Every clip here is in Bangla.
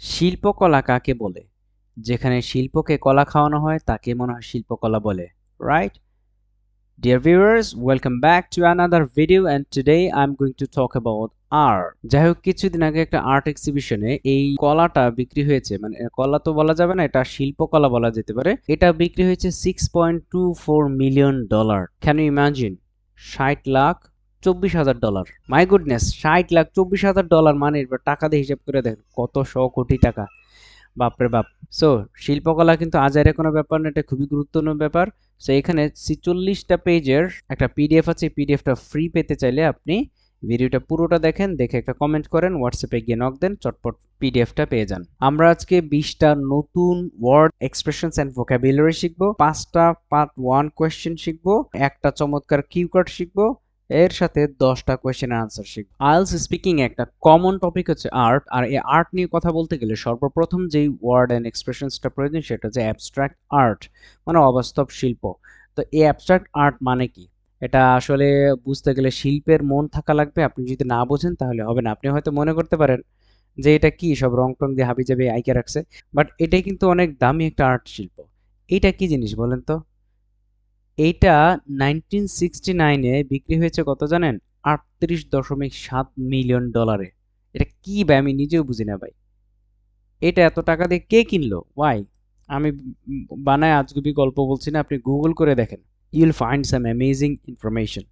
শিল্পকলা কাকে বলে? যেখানে শিল্পকে কলা খাওয়ানো হয় তাকে মনে হয় শিল্পকলা বলে right Dear viewers, welcome back to another video and today I'm going to talk about art. যাই হোক কিছুদিন আগে একটা আর্ট এক্সিবিশনে এই কলাটা বিক্রি হয়েছে মানে কলা তো বলা যাবে না এটা শিল্পকলা বলা যেতে পারে। এটা বিক্রি হয়েছে six point two four million dollar can you imagine ষাট লাখ চব্বিশ হাজার ডলার মাই গুডনেস ষাট লাখ চব্বিশ হাজার ডলার মানে টাকা দিয়ে হিসাব করে দেখেন, কত শ কোটি টাকা। বাপরে বাপ। সো শিল্পকলা কিন্তু আজারে কোনো ব্যাপার না, এটা খুবই গুরুত্বপূর্ণ ব্যাপার। সো এখানে ছিচল্লিশটা পেজের একটা পিডিএফ আছে পিডিএফটা ফ্রি পেতে চাইলে আপনি ভিডিওটা পুরোটা দেখেন, দেখে একটা কমেন্ট করেন হোয়াটসঅ্যাপে গিয়ে নক দেন, চটপট পিডিএফটা পেয়ে যান। আমরা আজকে বিশটা নতুন ওয়ার্ড এক্সপ্রেশনস অ্যান্ড ভোকাবুলারি শিখব, পাঁচটা পার্ট ওয়ান কোয়েশ্চেন শিখব, একটা চমৎকার কিউ কার্ড শিখব এর সাথে দশটা কোয়েশ্চেনের আনসার শিখব। আইলস স্পিকিং একটা কমন টপিক হচ্ছে আর্ট আর এই আর্ট নিয়ে কথা বলতে গেলে সর্বপ্রথম যেই ওয়ার্ড অ্যান্ড এক্সপ্রেশনসটা প্রয়োজন সেটা হচ্ছে অ্যাবস্ট্রাক্ট আর্ট মানে অবাস্তব শিল্প। তো এই অ্যাবস্ট্রাক্ট আর্ট মানে কি? এটা আসলে বুঝতে গেলে শিল্পের মন থাকা লাগবে, আপনি যদি না বোঝেন তাহলে হবে না। আপনি হয়তো মনে করতে পারেন যে এটা কি, সব রং টং দিয়ে হাবি জাবি আইকে রাখছে বাট এটাই কিন্তু অনেক দামি একটা আর্ট শিল্প। এটা কি জিনিস বলেন তো? এইটা নাইনটিন সিক্সটি নাইনে বিক্রি হয়েছে কত জানেন? আটত্রিশ দশমিক সাত মিলিয়ন ডলারে। এটা কি ভাই? আমি নিজেও বুঝি না ভাই। এটা এত টাকা দিয়ে কে কিনলো? ওয়াই আমি বানায় আজগুবি গল্প বলছি না, আপনি গুগল করে দেখেন। You'll find some amazing information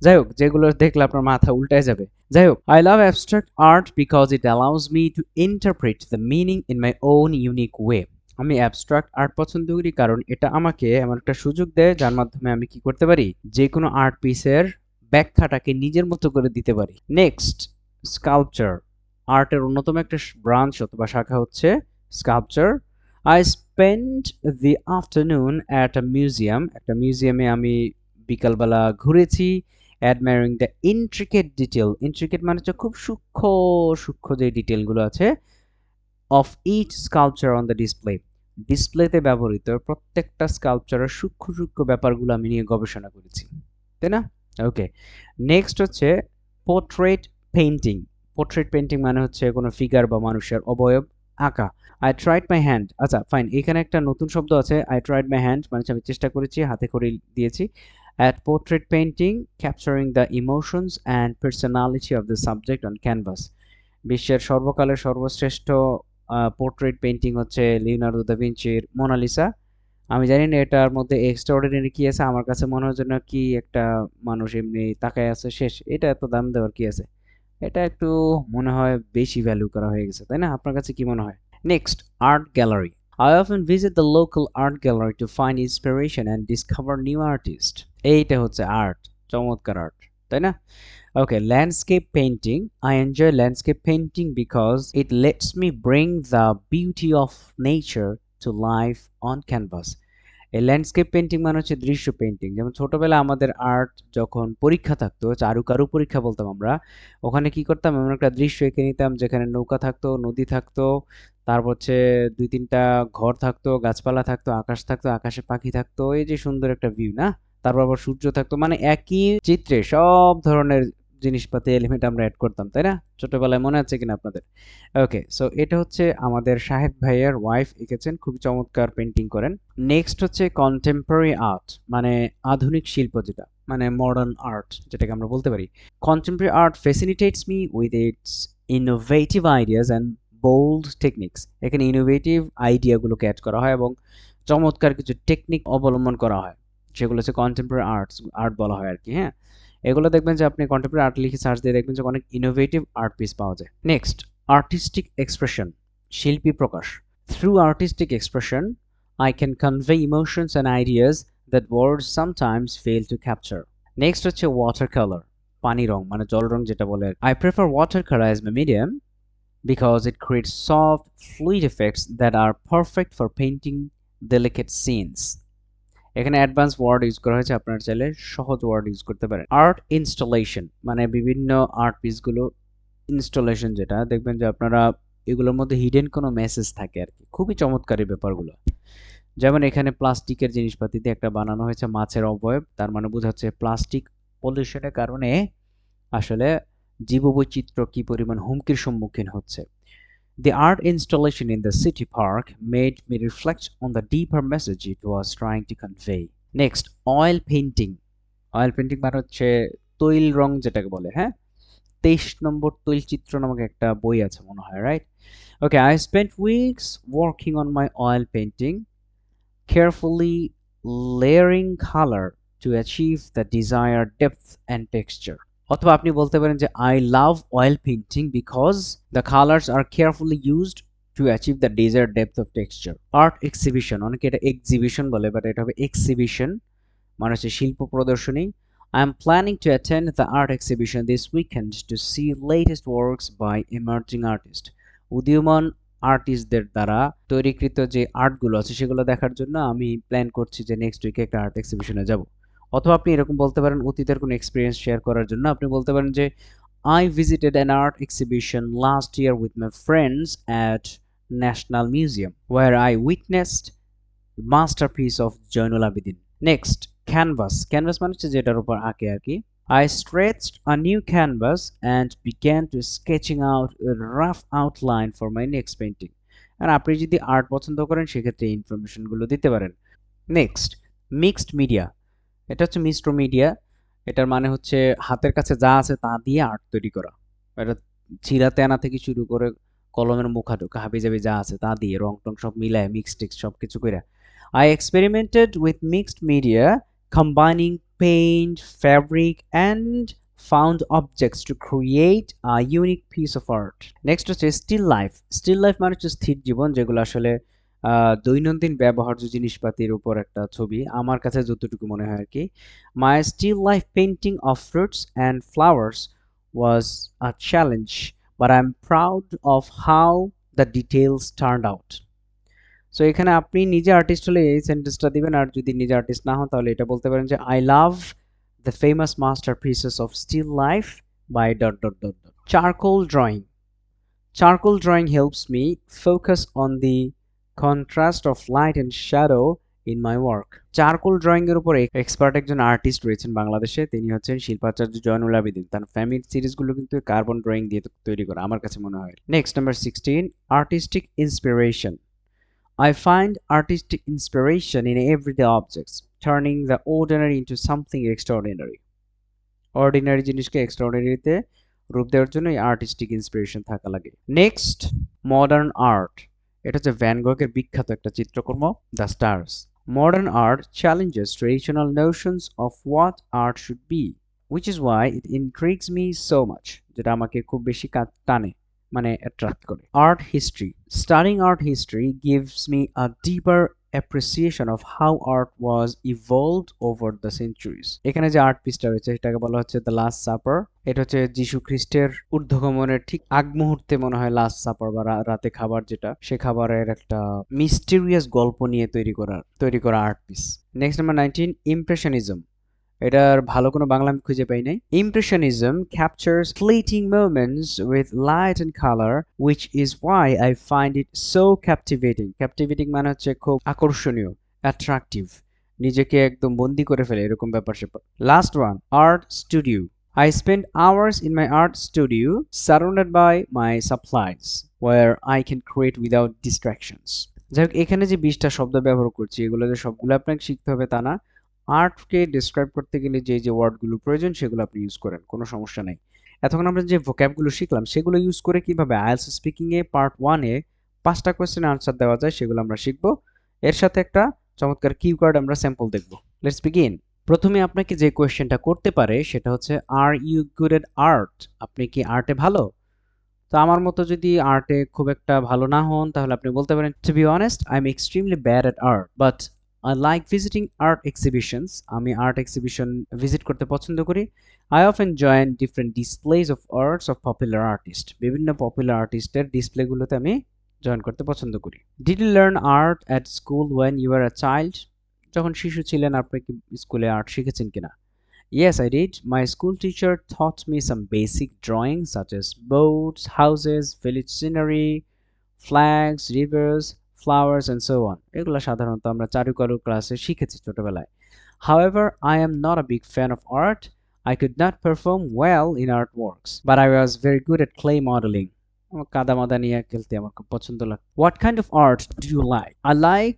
যাই হোক, যেগুলো দেখলে আপনার মাথা উল্টায় যাবে। যাই হোক I love abstract art because it allows me to interpret the meaning in my own unique way আমি অ্যাবস্ট্রাক্ট আর্ট পছন্দ করি কারণ এটা আমাকে এমন একটা সুযোগ দেয় যার মাধ্যমে আমি কি করতে পারি? যে কোনো আর্ট পিসের ব্যাখ্যাটাকে নিজের মতো করে দিতে পারি। নেক্সট স্কাল্পচার আর্টের অন্যতম একটা ব্রাঞ্চ অথবা শাখা হচ্ছে sculpture I spend the afternoon at a museum একটা মিউজিয়ামে আমি বিকালবেলা ঘুরেছি admiring the intricate detail intricate মানে হচ্ছে খুব সূক্ষ্ম সূক্ষ্ম যে ডিটেলগুলো আছে of each sculpture on the display ডিসপ্লেতে ব্যবহৃত প্রত্যেকটা স্কাল্পচারের সূক্ষ্ম সূক্ষ্ম ব্যাপারগুলো আমি নিয়ে গবেষণা করেছি, তাই না? ওকে নেক্সট হচ্ছে পোর্ট্রেট পেইন্টিং পোর্ট্রেট পেইন্টিং মানে হচ্ছে কোনো ফিগার বা মানুষের অবয়ব আঁকা। আই ট্রাইড মাই হ্যান্ড আচ্ছা ফাইন এখানে একটা নতুন শব্দ আছে। আই ট্রাইড মাই হ্যান্ড মানে আমি চেষ্টা করেছি, হাতে করে দিয়েছি। At portrait painting capturing the emotions and personality of the subject on canvas বিশ্বের সর্বকালের সর্বশ্রেষ্ঠ পোর্ট্রেট পেইন্টিং হচ্ছে লিওনার্দো দা ভিঞ্চির মোনালিসা আমি জানি না এটার মধ্যে এক্সট্রাঅর্ডিনারি কি আছে, আমার কাছে মনে হয় যেন কি একটা মানুষ এমনি তাকায় আছে শেষ। এটা এত দাম দেওয়ার কি আছে? এটা একটু মনে হয় বেশি ভ্যালু করা হয়ে গেছে, তাই না? আপনার কাছে কি মনে হয়? Next art gallery I often visit the local art gallery to find inspiration and discover new artists. এইটা হচ্ছে আর্ট চমৎকার আর্ট তাই না? Okay landscape painting I enjoy landscape painting because it lets me bring the beauty of nature to life on canvas এই ল্যান্ডস্কেপ পেইন্টিং মানে হচ্ছে দৃশ্য পেইন্টিং যেমন ছোটবেলায় আমাদের আর্ট যখন পরীক্ষা থাকতো চারু কারু পরীক্ষা বলতাম আমরা, ওখানে কি করতাম? এমন একটা দৃশ্য এঁকে নিতাম যেখানে নৌকা থাকতো, নদী থাকতো, তারপর হচ্ছে দুই তিনটা ঘর থাকতো, গাছপালা থাকতো, আকাশ থাকতো, আকাশে পাখি থাকতো। এই যে সুন্দর একটা ভিউ না? তারপর আবার সূর্য থাকতো। মানে একই চিত্রে সব ধরনের জিনিসপাতি এলিমেন্ট আমরা অ্যাড করতাম, তাই না? ছোটবেলায় মনে আছে কিনা আপনাদের? ওকে সো এটা হচ্ছে আমাদের শাহেদ ভাইয়ের ওয়াইফ এঁকেছেন খুব চমৎকার পেন্টিং করেন। নেক্সট হচ্ছে কন্টেম্পোরারি আর্ট মানে আধুনিক শিল্প যেটা মানে মডার্ন আর্ট যেটাকে আমরা বলতে পারি। Contemporary art facilitates me with its innovative ideas and bold techniques এখানে ইনোভেটিভ আইডিয়াগুলোকে অ্যাড করা হয় এবং চমৎকার কিছু টেকনিক অবলম্বন করা হয় সেগুলো হচ্ছে কন্টেম্পোরারি আর্টস আর্ট বলা হয় আর কি হ্যাঁ? এগুলো দেখবেন যে আপনি কন্টেম্পোরারি আর্ট লিখে সার্চ দিয়ে দেখবেন যে অনেক ইনোভেটিভ আর্ট পিস পাওয়া যায়। নেক্সট আর্টিস্টিক এক্সপ্রেশন শিল্পী প্রকাশ। Through artistic expression I can convey emotions and ideas that words sometimes fail to capture next হচ্ছে ওয়াটার কালার পানি রং মানে জল রং যেটা বলে। I prefer water colour as my medium because it creates soft, fluid effects that are perfect for painting delicate scenes. এখানে অ্যাডভান্স ওয়ার্ড ইউজ করা হয়েছে, আপনারা চাইলে সহজ ওয়ার্ড ইউজ করতে পারেন। আর্ট ইনস্টলেশন মানে বিভিন্ন আর্ট পিসগুলো ইনস্টলেশন যেটা, দেখবেন যে আপনারা এগুলোর মধ্যে হিডেন কোনো মেসেজ থাকে আর কি। খুবই চমৎকার ব্যাপারগুলো। যেমন এখানে প্লাস্টিকের জিনিসপাতিতে একটা বানানো হয়েছে মাছের অবয়ব, তার মানে বোঝা বোঝাচ্ছে প্লাস্টিক পলিউশনের কারণে আসলে জীববৈচিত্র্য কি পরিমাণ হুমকির সম্মুখীন হচ্ছে। The art installation in the city park made me reflect on the deeper message it was trying to convey. Next, oil painting. Oil painting মানে হচ্ছে তৈল রং যেটাকে বলে হ্যাঁ তেইশ নম্বর তৈল চিত্র নামক একটা বই আছে মনে হয় right okay I spent weeks working on my oil painting carefully layering color to achieve the desired depth and texture. অথবা আপনি বলতে পারেন যে I love oil painting because the colours are carefully used to achieve the desire depth of texture art exhibition অনেকে এটা এক্সিবিশন বলে বাট এটা হবে এক্সিবিশন মানে হচ্ছে শিল্প প্রদর্শনী। I am planning to attend the art exhibition this weekend to see latest works by emerging artists. উদীয়মান আর্টিস্টদের দ্বারা তৈরিকৃত যে আর্টগুলো আছে, সেগুলো দেখার জন্য আমি প্ল্যান করছি যে নেক্সট উইকে একটা আর্ট এক্সিবিশনে যাব। অথবা আপনি এরকম বলতে পারেন অতীতের কোনো এক্সপিরিয়েন্স শেয়ার করার জন্য। আপনি বলতে পারেন যে I visited an art exhibition last year with my friends at National Museum where I witnessed masterpiece of Zainul Abedin next canvas canvas মানে হচ্ছে যেটার উপর আঁকে আর কি। I stretched a new canvas and began to sketching out a rough outline for my next painting. আর আপনি যদি আর্ট পছন্দ করেন, সেক্ষেত্রে ইনফরমেশনগুলো দিতে পারেন। নেক্সট মিক্সড মিডিয়া এটা হচ্ছে মিশ্র মিডিয়া এটার মানে হচ্ছে হাতের কাছে যা আছে তা দিয়ে আর্ট তৈরি করা। এটা চিরাতে আনা থেকে শুরু করে কলমের মুখাটুক হাবি জাবি যা আছে তা দিয়ে রং টং সব মিলায় মিক্স টিক্স সব কিছু করে I experimented with mixed media combining paint fabric and found objects to create a unique piece of art. Next হচ্ছে স্টিল লাইফ স্টিল লাইফ মানে হচ্ছে স্থির জীবন, যেগুলো আসলে দৈনন্দিন ব্যবহার্য জিনিসপাতির উপর একটা ছবি আমার কাছে যতটুকু মনে হয় আর কি my still life painting of fruits and flowers was a challenge but I am proud of how the details turn out so এখানে আপনি নিজে আর্টিস্ট হলে এই সেন্টেন্সটা দিবেন, আর যদি নিজে আর্টিস্ট না হন, তাহলে এটা বলতে পারেন যে I love the famous masterpieces of still life by dot dot dot dot charcoal drawing charcoal drawing helps me focus on the contrast of light and shadow in my work charcoal drawing এর উপর এক্সপার্ট একজন আর্টিস্ট রয়েছেন বাংলাদেশে তিনি হচ্ছেন শিল্পাচার্য জয়নুল আবেদিন। তার ফ্যামিলি সিরিজগুলো কিন্তু কার্বন ড্রয়িং দিয়ে তৈরি করা আমার কাছে মনে হয়। Next number sixteen artistic inspiration I find artistic inspiration in everyday objects, turning the ordinary into something extraordinary. Ordinary জিনিসকে এক্সট্রাঅর্ডিনারিতে রূপ দেওয়ার জন্য আর্টিস্টিক ইন্সপিরেশন থাকা লাগে। নেক্সট মডার্ন আর্ট এটা হচ্ছে ভ্যানগকের বিখ্যাত একটা চিত্রকর্ম the stars modern art challenges traditional notions of what art should be which is why it increase me so much যেটা আমাকে খুব বেশি টানে মানে অ্যাট্রাক্ট করে। Art history studying art history gives me a deeper appreciation of how art was evolved over the centuries এখানে যে আর্ট পিসটা রয়েছে, সেটাকে বলা হচ্ছে দ্য লাস্ট সাপার এটা হচ্ছে যিশু খ্রিস্টের ঊর্ধ্বগমনের ঠিক আগ মুহূর্তে মনে হয় লাস্ট সাপার বা রাতে খাবার যেটা, সে খাবারের একটা মিস্টেরিয়াস গল্প নিয়ে তৈরি করা তৈরি করা art piece next number nineteen impressionism এটার ভালো কোনো বাংলা আমি খুঁজে পাই নাই। Impressionism captures fleeting moments with light and colour which is why I find it so captivating captivating মানে হচ্ছে খুব আকর্ষণীয় অ্যাট্রাকটিভ নিজেকে একদম বন্দি করে ফেলে, এরকম ব্যাপার স্যাপার। Last one art studio I spend hours in my art studio surrounded by my supplies, where I can create without distractions. যাই হোক, এখানে যে বিশটা শব্দ ব্যবহার করছি, এগুলো যে সবগুলো আপনাকে শিখতে হবে তা না। আর্টকে ডিসক্রাইব করতে গেলে যে যে ওয়ার্ডগুলো প্রয়োজন সেগুলো আপনি ইউজ করেন, কোনো সমস্যা নেই। এতক্ষণ আমরা যে ভোক্যাবগুলো শিখলাম সেগুলো ইউজ করে কীভাবে আইএলস স্পিকিংয়ে পার্ট ওয়ানে পাঁচটা কোয়েশ্চেন আনসার দেওয়া যায় সেগুলো আমরা শিখব। এর সাথে একটা চমৎকার কিউ কার্ড আমরা স্যাম্পল দেখব। লেটস বিগিন প্রথমে আপনাকে যে কোয়েশ্চেনটা করতে পারে সেটা হচ্ছে are you good at art আপনি কি আর্টে ভালো? তো আমার মতো যদি আর্টে খুব একটা ভালো না হন, তাহলে আপনি বলতে পারেন to be honest I am extremely bad at art but I like visiting art exhibitions আমি আর্ট এক্সিবিশন ভিজিট করতে পছন্দ করি। I often join different displays of arts of popular artist বিভিন্ন পপুলার আর্টিস্টের ডিসপ্লেগুলোতে আমি জয়েন করতে পছন্দ করি। Did you learn art at school when you are a child যখন শিশু ছিলেন আপনি কি স্কুলে আর্ট শিখেছেন কিনা? Yes, I did. My school teacher taught me some basic drawing such as boats, houses, village scenery, flags rivers, flowers and so on. এগুলো সাধারণত আমরা চারুকলা ক্লাসে শিখেছি ছোটবেলায় However, I am not a big fan of art. I could not perform well in artworks, but I was very good at clay modeling. আমার কাদা মাদা নিয়ে খেলতে আমার খুব পছন্দ লাগে what kind of art do you like I like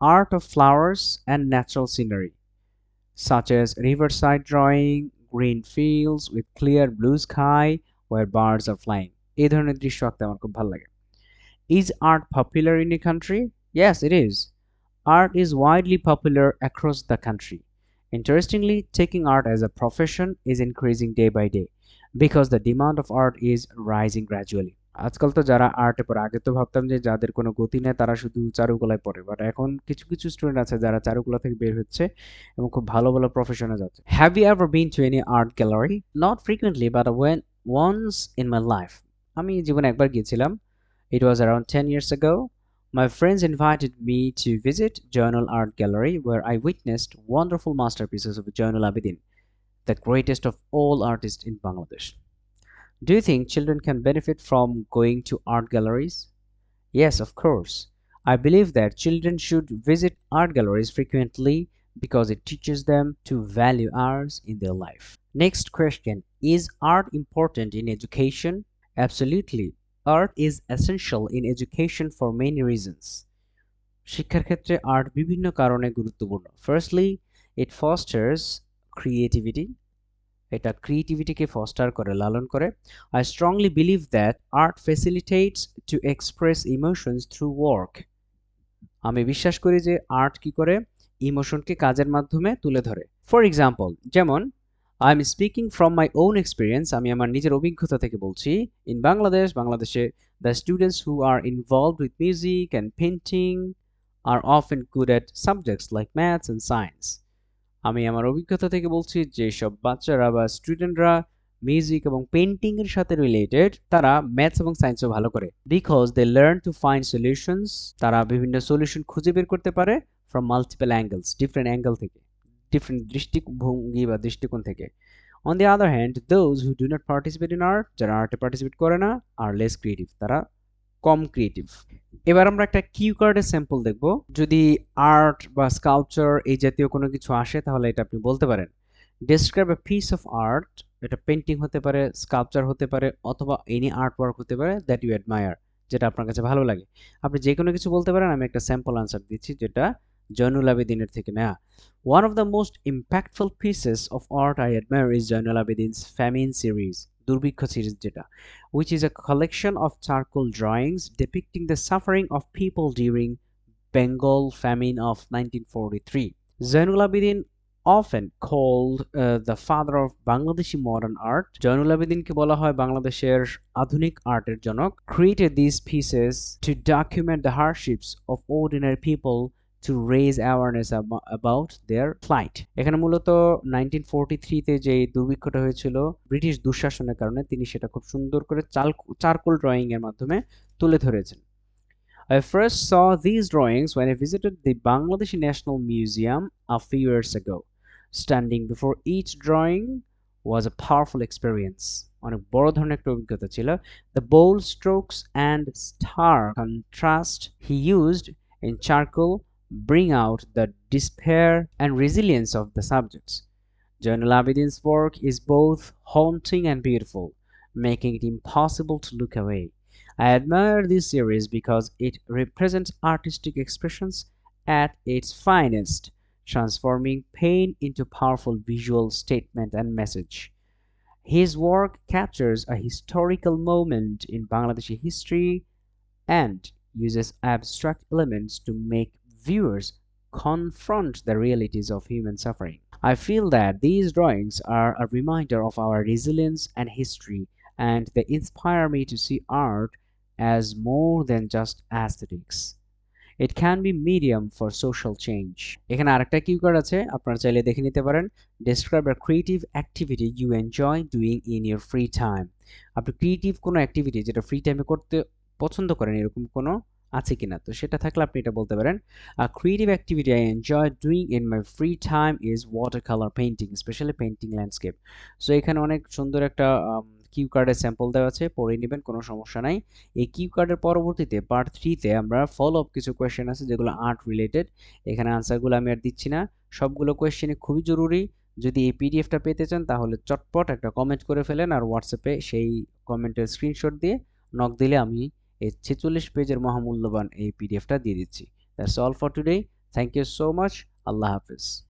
art of flowers and natural scenery, such as riverside drawing, green fields with clear blue sky where birds are flying. এই ধরনের দৃশ্য আঁকতে আমার খুব ভালো লাগে Is art popular in your country? Yes, it is. Art is widely popular across the country. Interestingly, taking art as a profession is increasing day by day because the demand of art is rising gradually. আজকাল তো যারা আর্টে পড়ে আগে তো ভাবতাম যে যাদের কোনো গতি নেই তারা শুধু চারুকলায় পড়ে বাট এখন কিছু কিছু স্টুডেন্ট আছে যারা চারুকলা থেকে বের হচ্ছে এবং খুব ভালো ভালো প্রফেশনে যাচ্ছে have you ever been to any art gallery not frequently but when once in my life আমি জীবনে একবার গিয়েছিলাম It was around 10 years ago. My friends invited me to visit Journal Art Gallery where I witnessed wonderful masterpieces of Journal Abidin, the greatest of all artists in Bangladesh. Do you think children can benefit from going to art galleries? Yes, of course. I believe that children should visit art galleries frequently because it teaches them to value arts in their life. Next question Is art important in education? Absolutely. Art is essential in education for many reasons. শিক্ষার ক্ষেত্রে আর্ট বিভিন্ন কারণে গুরুত্বপূর্ণ। ফার্স্টলি ইট ফস্টার্স ক্রিয়েটিভিটি এটা ক্রিয়েটিভিটিকে ফস্টার করে, লালন করে। I strongly believe that art facilitates to express emotions through work আমি বিশ্বাস করি যে আর্ট কি করে? ইমোশনকে কাজের মাধ্যমে তুলে ধরে। ফর এক্সাম্পল যেমন I am speaking from my own experience আমি আমার নিজের অভিজ্ঞতা থেকে বলছি। ইন বাংলাদেশ বাংলাদেশে the students who are involve with music and painting are often good at subjects like maths and science আমি আমার অভিজ্ঞতা থেকে বলছি যে সব বাচ্চারা বা স্টুডেন্টরা মিউজিক এবং পেন্টিং এর সাথে রিলেটেড তারা ম্যাথস এবং সায়েন্সও ভালো করে। Because they learn to find solutions তারা বিভিন্ন সলিউশন খুঁজে বের করতে পারে from multiple angles different angle থেকে। ডিফারেন্ট দৃষ্টিভঙ্গি বা দৃষ্টিকোণ থেকে। On the other hand those who do not participate in art যারা আর্টে পার্টিসিপেট করে না আর লেস ক্রিয়েটিভ তারা কম ক্রিয়েটিভ এবার আমরা একটা কিউ কার্ডের স্যাম্পল দেখব। যদি আর্ট বা স্কাল্পচার এই জাতীয় কোনো কিছু আসে, তাহলে এটা আপনি বলতে পারেন। Describe a piece of art এটা পেন্টিং হতে পারে স্কাল্পচার হতে পারে, অথবা এনি আর্ট ওয়ার্ক হতে পারে দ্যাট ইউ অ্যাডমায়ার যেটা আপনার কাছে ভালো লাগে। আপনি যে কোনো কিছু বলতে পারেন, আমি একটা স্যাম্পল আনসার দিচ্ছি, যেটা জয়নুল আবেদিনের থেকে নেওয়া one of the most impactful pieces of art I admire is Zainul Abedin's famine series দুর্ভিক্ষ সিরিজ যেটা which is a collection of charcoal drawings depicting the suffering of people during Bengal famine of 1943. Zainul Abidin often called uh, the father of Bangladeshi modern art. Zainul আবেদিনকে বলা হয় বাংলাদেশের আধুনিক আর্টের জনক created these pieces to document the hardships of ordinary people raise awareness ab- about their plight এখানে মূলত 1943 তে যে দুর্ভিক্ষটা হয়েছিল ব্রিটিশ দুঃশাসনের কারণে তিনি সেটা খুব সুন্দর করে চারকোল ড্রয়িং এর মাধ্যমে তুলে ধরেছেন I first saw these drawings when I visited the Bangladeshi National Museum a few years ago. Standing before each drawing was a powerful experience. অনেক বড় ধরনের একটা অভিজ্ঞতা ছিল The bold strokes and stark contrast he used in charcoal bring out the despair and resilience of the subjects. Journal Abidin's work is both haunting and beautiful, making it impossible to look away. I admire this series because it represents artistic expressions at its finest, transforming pain into powerful visual statement and message. His work captures a historical moment in Bangladeshi history and uses abstract elements to make viewers confront the realities of human suffering. I feel that these drawings are a reminder of our resilience and history, and they inspire me to see art as more than just aesthetics. It can be medium for social change. এখানে আরেকটা কিউ কার্ড আছে আপনারা চাইলে দেখে নিতে পারেন describe a creative activity you enjoy doing in your free time আপনি ক্রিয়েটিভ কোনো অ্যাক্টিভিটি যেটা ফ্রি টাইমে করতে পছন্দ করেন এরকম কোনো আছে কিনা? তো সেটা থাকলে আপনি এটা বলতে পারেন creative activity I enjoy doing in my free time is water colour painting especially painting landscape so এখানে অনেক সুন্দর একটা কিউ কার্ডের স্যাম্পল দেওয়া আছে, পড়ে নেবেন, কোনো সমস্যা নাই। এই কিউ কার্ডের পরবর্তীতে পার্ট থ্রিতে আমরা ফলো আপ কিছু কোয়েশ্চেন আছে, যেগুলো আর্ট রিলেটেড এখানে আনসারগুলো আমি আর দিচ্ছি না। সবগুলো কোয়েশ্চেনই খুবই জরুরি। যদি এই পিডিএফটা পেতে চান, তাহলে চটপট একটা কমেন্ট করে ফেলেন আর হোয়াটসঅ্যাপে সেই কমেন্টের স্ক্রিনশট দিয়ে নক দিলে আমি এই ছেচল্লিশ পেজের মহামূল্যবান এই পিডিএফটা দিয়ে দিচ্ছি। That's all for today thank you so much Allah Hafiz.